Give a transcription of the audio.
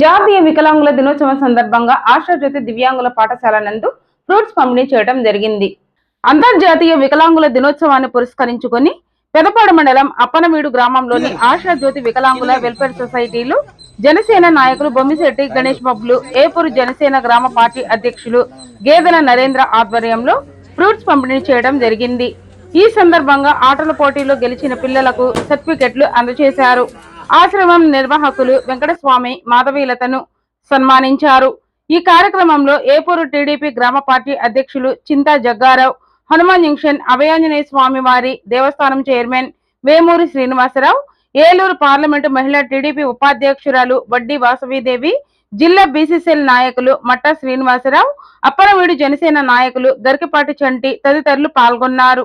జాతీయ వికలాంగుల దినోత్సవం సందర్భంగా ఆశాజ్యోతి దివ్యాంగుల పాఠశాల నందు ఫ్రూట్స్ పంపిణీ చేయడం జరిగింది. అంతర్జాతీయ వికలాంగుల దినోత్సవాన్ని పురస్కరించుకొని పెదపాడు మండలం అప్పనవీడు గ్రామంలోని ఆశాజ్యోతి వికలాంగుల వెల్ఫేర్ సొసైటీలు జనసేన నాయకులు బొమ్మిశెట్టి గణేష్ బాబులు ఏపూరు జనసేన గ్రామ పార్టీ అధ్యక్షులు గేదెల నరేంద్ర ఆధ్వర్యంలో ఫ్రూట్స్ పంపిణీ చేయడం జరిగింది. ఈ సందర్భంగా ఆటల పోటీలో గెలిచిన పిల్లలకు సర్టిఫికెట్లు అందజేశారు. ఆశ్రమం నిర్వాహకులు వెంకటస్వామి మాధవీలతను సన్మానించారు. ఈ కార్యక్రమంలో ఏపూరు టీడీపీ గ్రామ పార్టీ అధ్యక్షులు చింతా జగ్గారావు హనుమాన్ జంక్షన్ అభయాంజనేయ స్వామి వారి దేవస్థానం చైర్మన్ వేమూరి శ్రీనివాసరావు ఏలూరు పార్లమెంటు మహిళా టీడీపీ ఉపాధ్యక్షురాలు వడ్డీ వాసవీదేవి జిల్లా బీసీసీఎల్ నాయకులు మట్టా శ్రీనివాసరావు అప్పరవీడు జనసేన నాయకులు గరికపాటి చంటి తదితరులు పాల్గొన్నారు.